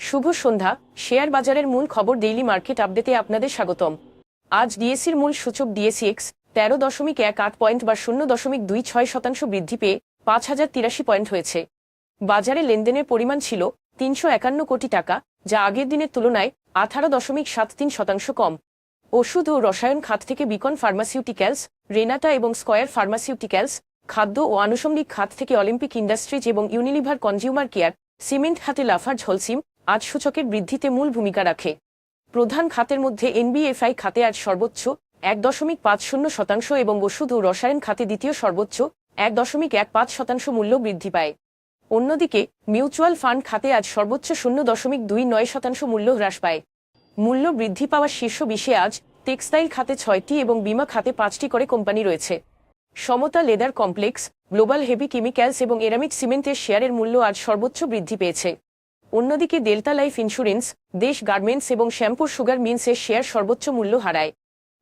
শুভ সন্ধ্যা। Share বাজারের মূল খবর ডেইলি মার্কেট আপডেটে আপনাদের স্বাগতম। আজ ডিএসির মূল সূচক ডিএসিএক্স তেরো দশমিক এক আট পয়েন্ট বা শূন্য দশমিক দুই ছয় শতাংশ বৃদ্ধি পেয়ে পাঁচ হাজার তিরাশি পয়েন্ট হয়েছে। বাজারে লেনদেনের পরিমাণ ছিল তিনশো একান্ন কোটি টাকা, যা আগের দিনের তুলনায় আঠারো দশমিক সাত তিন শতাংশ কম। ওষুধ ও রসায়ন খাত থেকে বিকন ফার্মাসিউটিক্যালস রেনাটা এবং স্কয়ার ফার্মাসিউটিক্যালস খাদ্য ও আনুষঙ্গিক খাত থেকে অলিম্পিক ইন্ডাস্ট্রিজ এবং ইউনিলিভার কনজিউমার কেয়ার, সিমেন্ট খাতে লাফার ঝলসিম আজ সূচকের বৃদ্ধিতে মূল ভূমিকা রাখে। প্রধান খাতের মধ্যে এনবিএফআই খাতে আজ সর্বোচ্চ এক দশমিক পাঁচ শূন্য শতাংশ এবং ওষুধ ও রসায়ন খাতে দ্বিতীয় সর্বোচ্চ এক দশমিক এক পাঁচ শতাংশ মূল্য বৃদ্ধি পায়। অন্যদিকে, মিউচুয়াল ফান্ড খাতে আজ সর্বোচ্চ শূন্য দশমিক দুই নয় শতাংশ মূল্য হ্রাস পায়। মূল্য বৃদ্ধি পাওয়ার শীর্ষ বিশে আজ টেক্সটাইল খাতে ছয়টি এবং বিমা খাতে পাঁচটি করে কোম্পানি রয়েছে। Samata leather complex, global heavy chemicals এবং এরামিক সিমেন্টের শেয়ারের মূল্য আজ সর্বোচ্চ বৃদ্ধি পেয়েছে। অন্যদিকে Delta life insurance, Desh garments এবং শ্যাম্পুর সুগার মিন্সের শেয়ার সর্বোচ্চ মূল্য হারায়।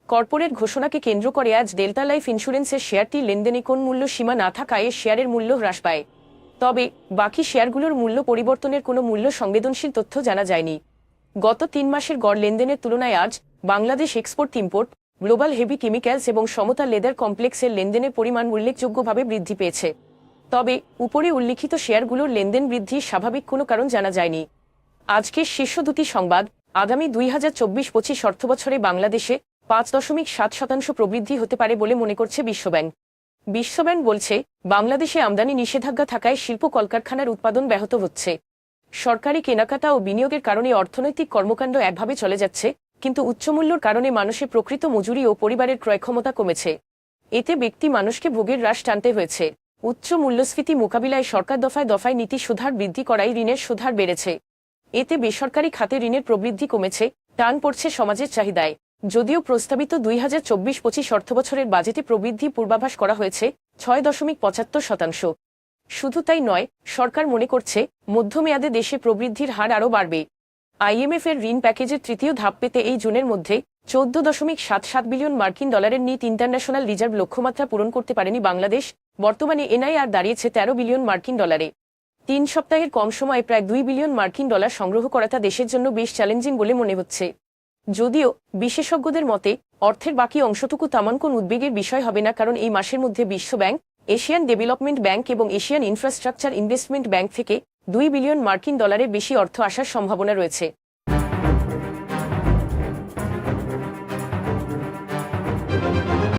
কর্পোরেট ঘোষণাকে কেন্দ্র করে আজ ডেল্টা লাইফ ইন্স্যুরেন্সের শেয়ারটি লেনদেনে কোন মূল্য সীমা না থাকায় শেয়ারের মূল্য হ্রাস পায়। তবে, বাকি শেয়ারগুলোর মূল্য পরিবর্তনের কোনো মূল্য সংবেদনশীল তথ্য জানা যায়নি। গত তিন মাসের গড় লেনদেনের তুলনায় আজ Bangladesh export import global heavy chemicals এবং সমতা লেদার কমপ্লেক্সের লেনদেনের পরিমাণ উল্লেখযোগ্যভাবে বৃদ্ধি পেয়েছে। তবে, উপরে উল্লিখিত শেয়ারগুলোর লেনদেন বৃদ্ধির স্বাভাবিক কোনো কারণ জানা যায়নি। আজকের শীর্ষ দুটি সংবাদ, আগামী দুই হাজার চব্বিশ পঁচিশ অর্থবছরে বাংলাদেশে পাঁচ দশমিক সাত শতাংশ প্রবৃদ্ধি হতে পারে বলে মনে করছে বিশ্বব্যাংক। বিশ্বব্যাংক বলছে, বাংলাদেশে আমদানি নিষেধাজ্ঞা থাকায় শিল্প কলকারখানার উৎপাদন ব্যাহত হচ্ছে। সরকারি কেনাকাটা ও বিনিয়োগের কারণে অর্থনৈতিক কর্মকাণ্ড একভাবে চলে যাচ্ছে কিন্তু উচ্চমূল্যর কারণে মানুষের প্রকৃত মজুরি ও পরিবারের ক্রয়ক্ষমতা কমেছে। এতে ব্যক্তি মানুষকে ভোগের হ্রাস টানতে হয়েছে। উচ্চ মূল্যস্ফীতি মোকাবিলায় সরকার দফায় দফায় নীতি সুধার বৃদ্ধি করায় ঋণের সুধার বেড়েছে। এতে বেসরকারি খাতে ঋণের প্রবৃদ্ধি কমেছে, টান পড়ছে সমাজের চাহিদায়। যদিও প্রস্তাবিত দুই হাজার চব্বিশ পঁচিশ অর্থবছরের বাজেটে প্রবৃদ্ধি পূর্বাভাস করা হয়েছে, ছয় দশমিক পঁচাত্তর শতাংশ। শুধু তাই নয়, সরকার মনে করছে, মধ্যমেয়াদে দেশে প্রবৃদ্ধির হার আরও বাড়বে। আইএমএফ এর ঋণ প্যাকেজের তৃতীয় ধাপ পেতে এই জুনের মধ্যে চোদ্দ দশমিক সাত সাত বিলিয়ন মার্কিন ডলারের নিট ইন্টারন্যাশনাল রিজার্ভ লক্ষ্যমাত্রা পূরণ করতে পারেনি বাংলাদেশ। বর্তমানে এনআইআর দাঁড়িয়েছে তেরো বিলিয়ন মার্কিন ডলারে। তিন সপ্তাহের কম সময়ে প্রায় দুই বিলিয়ন মার্কিন ডলার সংগ্রহ করা তা দেশের জন্য বেশ চ্যালেঞ্জিং বলে মনে হচ্ছে। যদিও বিশেষজ্ঞদের মতে, অর্থের বাকি অংশটুকু তেমন কোন উদ্বেগের বিষয় হবে না কারণ এই মাসের মধ্যে বিশ্বব্যাংক, এশিয়ান ডেভেলপমেন্ট ব্যাংক এবং এশিয়ান ইনফ্রাস্ট্রাকচার ইনভেস্টমেন্ট ব্যাংক থেকে দুই বিলিয়ন মার্কিন ডলারের বেশি অর্থ আসার সম্ভাবনা রয়েছে।